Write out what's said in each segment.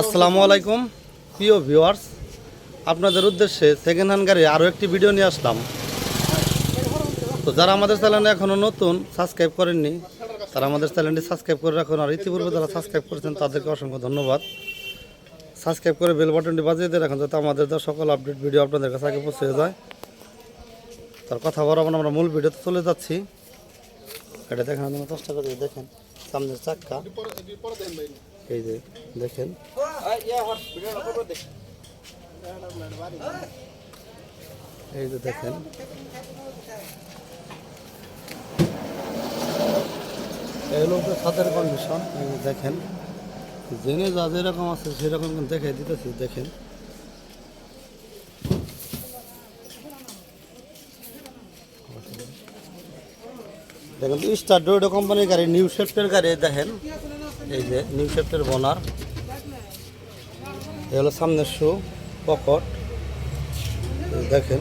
আসসালামু আলাইকুম, প্রিয় ভিউয়ার্স। আপনাদের উদ্দেশ্যে সেকেন্ড হ্যান্ড গাড়ি আরও একটি ভিডিও নিয়ে আসলাম। তো যারা আমাদের চ্যানেলে এখনও নতুন সাবস্ক্রাইব করেননি, তারা আমাদের চ্যানেলটি সাবস্ক্রাইব করে রাখুন, আর ইতিপূর্বে যারা সাবস্ক্রাইব করেছেন, তাদেরকে অসংখ্য ধন্যবাদ। সাবস্ক্রাইব করে বেল বাটনটি বাজিয়ে দিয়ে রাখুন, যাতে আমাদের দেওয়া সকল আপডেট ভিডিও আপনাদের কাছে আগে পৌঁছে যায়। তার কথা বরাবর আমরা মূল ভিডিওতে চলে যাচ্ছি। এটা জন্য চেষ্টা করি, দেখেন, সামনের চাক্কা। এই যে, দেখেন। এই যে দেখেন। এই হলো তো কন্ডিশন দেখেন। জেনে যা যেরকম আছে সেরকম দেখে দিতেছি, দেখেন। দেখেন স্টার ডোডো কোম্পানির গাড়ি নিউ শেফটের গাড়ি, দেখেন। এই যে নিউ শেফটের বনার এই হলো সামনের শু পকট দেখেন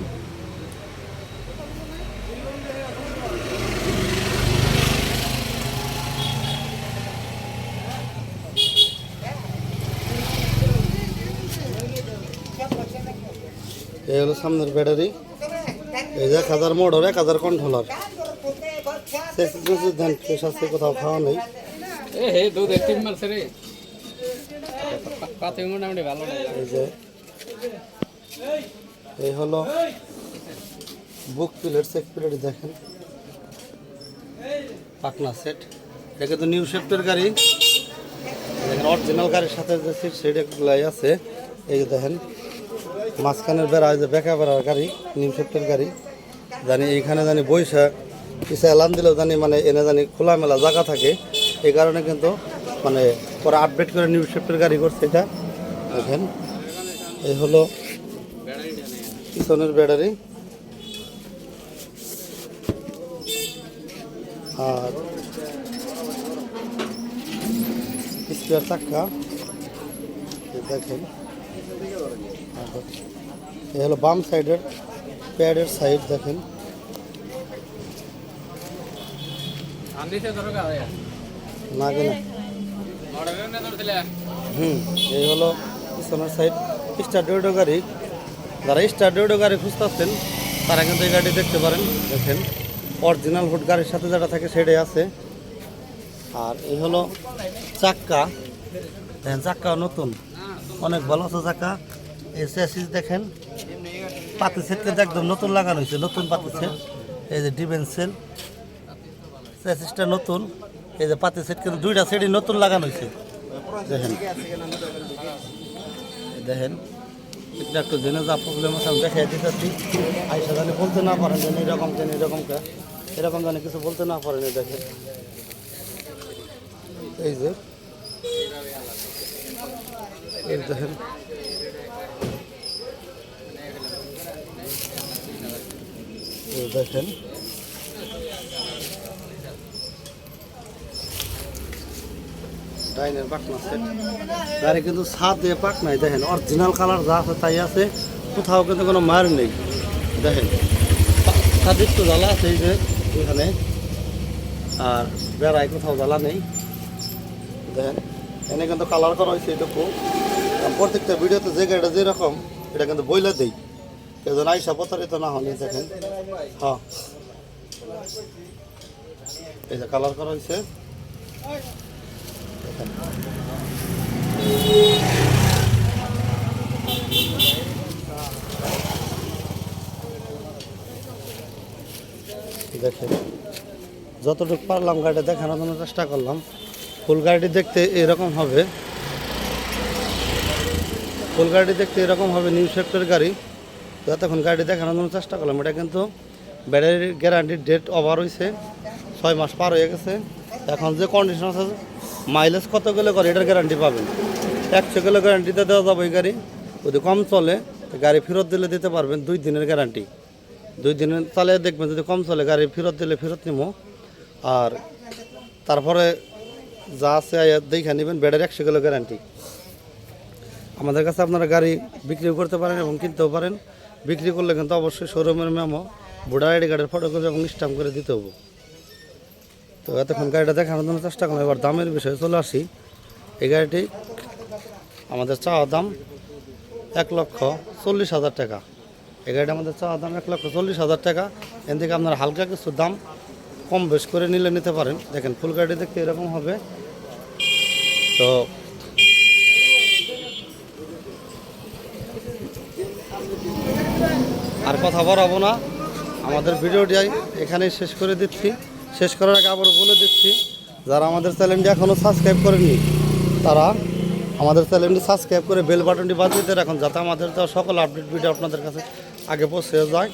এই হলো সামনের ব্যাটারি এই যে এক হাজার মোটর এক হাজার কন্ট্রোলার শেষ কোথাও খাওয়া নেই এ এই বুক দেখেন। সেট নিউ সাথে আছে। এই দেখেন, মাঝখানের বেড়া বেকা বেড়ার গাড়ি নিউ শেফটের গাড়ি। জানি এইখানে জানি বৈশা কিছু এলান দিলেও জানি মানে এনে জানি খোলামেলা জায়গা থাকে। এই কারণে কিন্তু মানে পরে আপডেট করে নিউ শেফটের গাড়ি করছে এটা। দেখেন, এই হলো পিছনের ব্যাটারি আর স্পেয়ার চাক্কা দেখেন, এই হলো বাম সাইডের প্যাডের সাইড দেখেন। না কিনা হুম, এই হলো পিছনের সাইড স্টার ডেউডো গাড়ি। যারা স্টার ডেউডো গাড়ি খুঁজতেছেন, তারা কিন্তু এই গাড়ি দেখতে পারেন। দেখেন অরিজিনাল হুড গাড়ির সাথে যেটা থাকে সেটাই আছে। আর এই হলো চাক্কা। দেখেন চাক্কা নতুন। অনেক ভালো আছে চাক্কা। এই চ্যাসিস দেখেন, পাতি সেট কিন্তু একদম নতুন লাগানো হয়েছে, নতুন পাতি সেট এই যে ডিভেন্সেল চ্যাসিসটা নতুন। এই যে পাতি সেট কিন্তু দুইটা সেটই নতুন লাগানো হয়েছে। দেখেন। দেখেন। এটা একটু জেনে যা প্রবলেম আছে, আমি দেখাই দিতেছি। আইসা জানি বলতে না পারেন যেন এরকম যেন, এরকম কে, এরকম জানি কিছু বলতে না পারেন দেখেন। এই যে। এই দেখেন। দেখেন। ডাইনের পাকনা সেট গাড়ি কিন্তু ছাদ দিয়ে পাক নাই, দেখেন অরিজিনাল কালার যা আছে তাই আছে, কোথাও কিন্তু কোনো মার নেই, দেখেন। ছাদের তো জ্বালা আছে এই যে, এখানে, আর বেড়ায় কোথাও জ্বালা নেই, দেখেন। এনে কিন্তু কালার করা হয়েছে এটুকু। প্রত্যেকটা ভিডিওতে যে গাড়িটা যেরকম, এটা কিন্তু বইলে দেই। এজন আইসা প্রতারিত না হলে দেখেন। হ্যাঁ। এই যে কালার করা হয়েছে। দেখেন, যতটুকু পারলাম গাড়িটা দেখানোর জন্য চেষ্টা করলাম। ফুল গাড়িটি দেখতে এরকম হবে। ফুল গাড়ি দেখতে এরকম হবে নিউ শেফটের গাড়ি। তো এতক্ষণ গাড়ি দেখানোর জন্য চেষ্টা করলাম। এটা কিন্তু ব্যাটারির গ্যারান্টির ডেট ওভার হয়েছে ছয় মাস পার হয়ে গেছে। এখন যে কন্ডিশন আছে মাইলেজ কত গেলে করে, এটার গ্যারান্টি পাবেন। একশো কিলো গ্যারান্টিতে দেওয়া যাবে এই গাড়ি। যদি কম চলে গাড়ি ফেরত দিলে দিতে পারবেন দুই দিনের গ্যারান্টি দুই দিনের চালে দেখবেন যদি কম চলে, গাড়ি ফেরত দিলে ফেরত নিবো আর তারপরে যা আছে দেখে নেবেন বেডের একশো কিলো গ্যারান্টি আমাদের কাছে আপনারা গাড়ি বিক্রিও করতে পারেন এবং কিনতেও পারেন। বিক্রি করলে কিন্তু অবশ্যই শোরুমের মেমো ভোটার আইডি কার্ডের ফটোকপি এবং স্ট্যাম্প করে দিতে হবে। তো এতক্ষণ গাড়িটা দেখানোর জন্য চেষ্টা করলাম, এবার দামের বিষয়ে চলে আসি। এই গাড়িটি আমাদের চাওয়া দাম এক লক্ষ চল্লিশ হাজার টাকা। এই গাড়িটা আমাদের চাওয়া দাম এক লক্ষ চল্লিশ হাজার টাকা। এন থেকে আপনার হালকা কিছু দাম কম বেশ করে নিলে নিতে পারেন। দেখেন, ফুল গাড়ি দেখতে এরকম হবে। তো আর কথা বাড়াবো না। আমাদের ভিডিওটি এখানেই শেষ করে দিচ্ছি। শেষ করার আগে আবারও বলে দিচ্ছি, যারা আমাদের চ্যানেলটি এখনও সাবস্ক্রাইব করেনি, তারা আমাদের চ্যানেলটি সাবস্ক্রাইব করে বেল বাটনটি বাজিয়ে রাখুন, যাতে আমাদের দেওয়া সকল আপডেট ভিডিও আপনাদের কাছে আগে পৌঁছে যায়।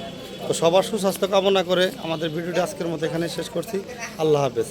তো সবার সুস্বাস্থ্য কামনা করে আমাদের ভিডিওটি আজকের মতো এখানে শেষ করছি। আল্লাহ হাফেজ।